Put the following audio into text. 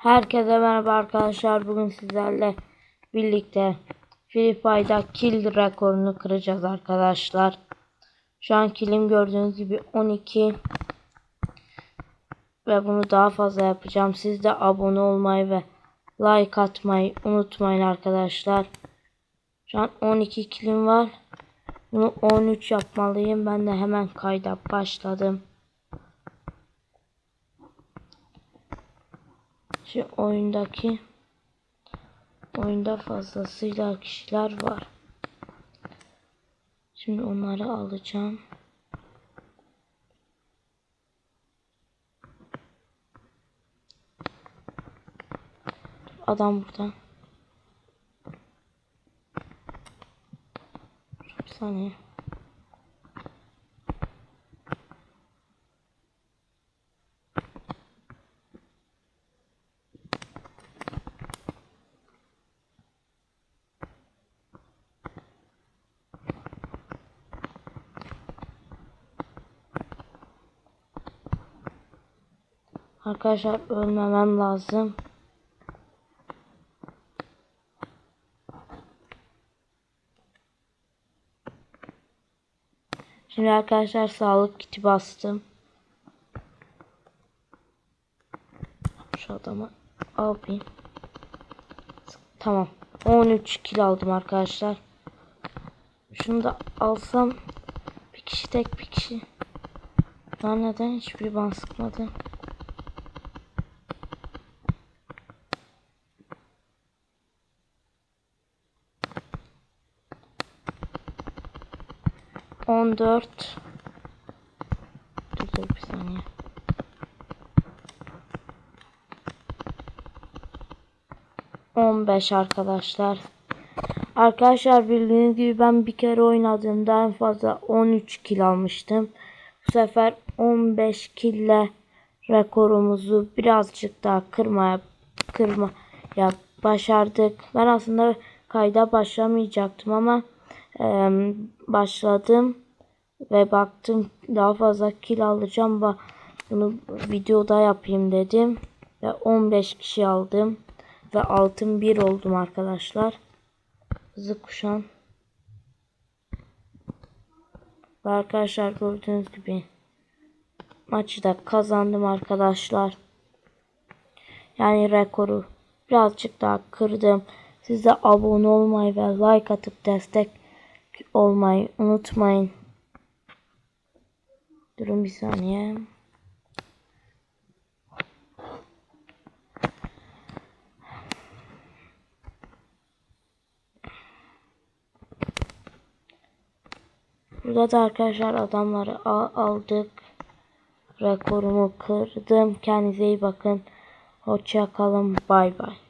Herkese merhaba arkadaşlar. Bugün sizlerle birlikte Free Fire'da kill rekorunu kıracağız arkadaşlar. Şu an killim gördüğünüz gibi 12. Ve bunu daha fazla yapacağım. Siz de abone olmayı ve like atmayı unutmayın arkadaşlar. Şu an 12 killim var. Bunu 13 yapmalıyım. Ben de hemen kayda başladım. Şu oyundaki oyunda fazlasıyla kişiler var. Şimdi onları alacağım. Adam burada. Bir saniye. Arkadaşlar ölmemem lazım. Şimdi arkadaşlar sağlık kiti bastım. Şu adamı alayım. Tamam. 13 kilo aldım arkadaşlar. Şunu da alsam bir kişi tek bir kişi. Ya neden hiçbiri bana sıkmadı? On dört. Dur dur bir saniye. Arkadaşlar. Arkadaşlar bildiğiniz gibi ben bir kere oynadığımda en fazla 13 kill almıştım. Bu sefer 15 kille rekorumuzu birazcık daha kırmaya kırmaya başardık. Ben aslında kayda başlamayacaktım ama e, başladım ve baktım daha fazla kill alacağım. Bunu videoda yapayım dedim ve 15 kişi aldım ve altın 1 oldum arkadaşlar. Hızlı kuşan. Ve arkadaşlar gördüğünüz gibi maçı da kazandım arkadaşlar. Yani rekoru birazcık daha kırdım. Siz de abone olmayı ve like atıp destek olmayı unutmayın. Durun bir saniye. Burada da arkadaşlar adamları aldık. Rekorumu kırdım. Kendinize iyi bakın. Hoşça kalın. Bay bay.